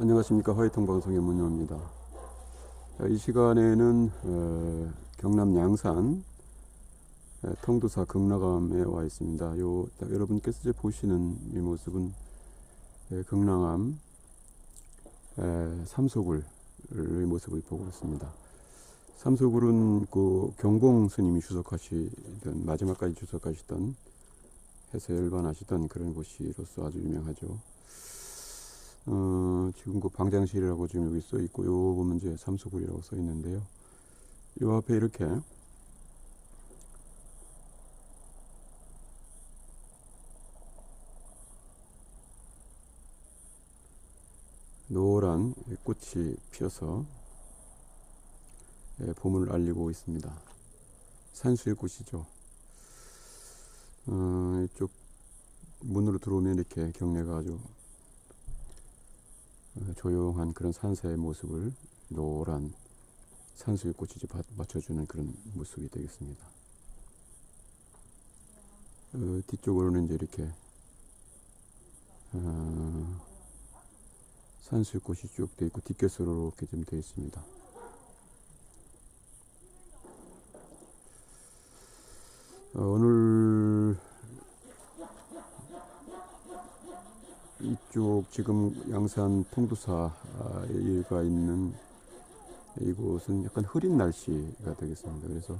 안녕하십니까 화이팅 방송의 문효입니다. 이 시간에는 어, 경남 양산 에, 통도사 극락암에 와 있습니다. 요딱 여러분께서 이제 보시는 이 모습은 에, 극락암 에, 삼소굴의 모습을 보고 있습니다. 삼소굴은 그 경봉 스님이 주석하시던 마지막까지 주석하시던 해서 열반하시던 그런 곳이로서 아주 유명하죠. 어, 지금 그 방장실이라고 지금 여기 써 있고, 요 보면 이제 삼수굴이라고 써 있는데요. 요 앞에 이렇게 노란 꽃이 피어서 예, 봄을 알리고 있습니다. 산수의 꽃이죠. 어, 이쪽 문으로 들어오면 이렇게 경내가 아주 어, 조용한 그런 산사의 모습을 노란 산수의 꽃이 맞춰주는 그런 모습이 되겠습니다. 어, 뒤쪽으로는 이제 이렇게 어, 산수의 꽃이 쭉 되어 있고 뒷개수로 이렇게 좀 되어 있습니다. 어, 오늘 이쪽 지금 양산 통도사가 있는 이곳은 약간 흐린 날씨가 되겠습니다. 그래서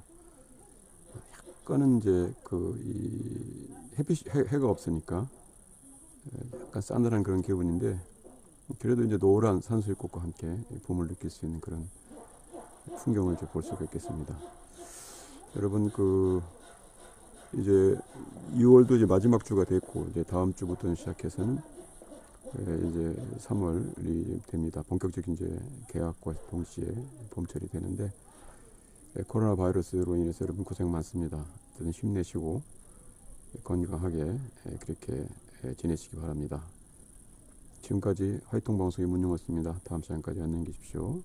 약간은 이제 그이 햇빛 해, 해가 없으니까 약간 싸늘한 그런 기분인데 그래도 이제 노란 산수유꽃과 함께 봄을 느낄 수 있는 그런 풍경을 이제 볼 수가 있겠습니다. 여러분 그 이제 2월도 이제 마지막 주가 됐고 이제 다음 주부터 시작해서는 예, 이제 3월이 됩니다. 본격적인 이제 개학과 동시에 봄철이 되는데 예, 코로나 바이러스로 인해서 여러분 고생 많습니다. 어쨌든 힘내시고 건강하게 예, 그렇게 예, 지내시기 바랍니다. 지금까지 화이통 방송의 문영호였습니다. 다음 시간까지 안녕히 계십시오.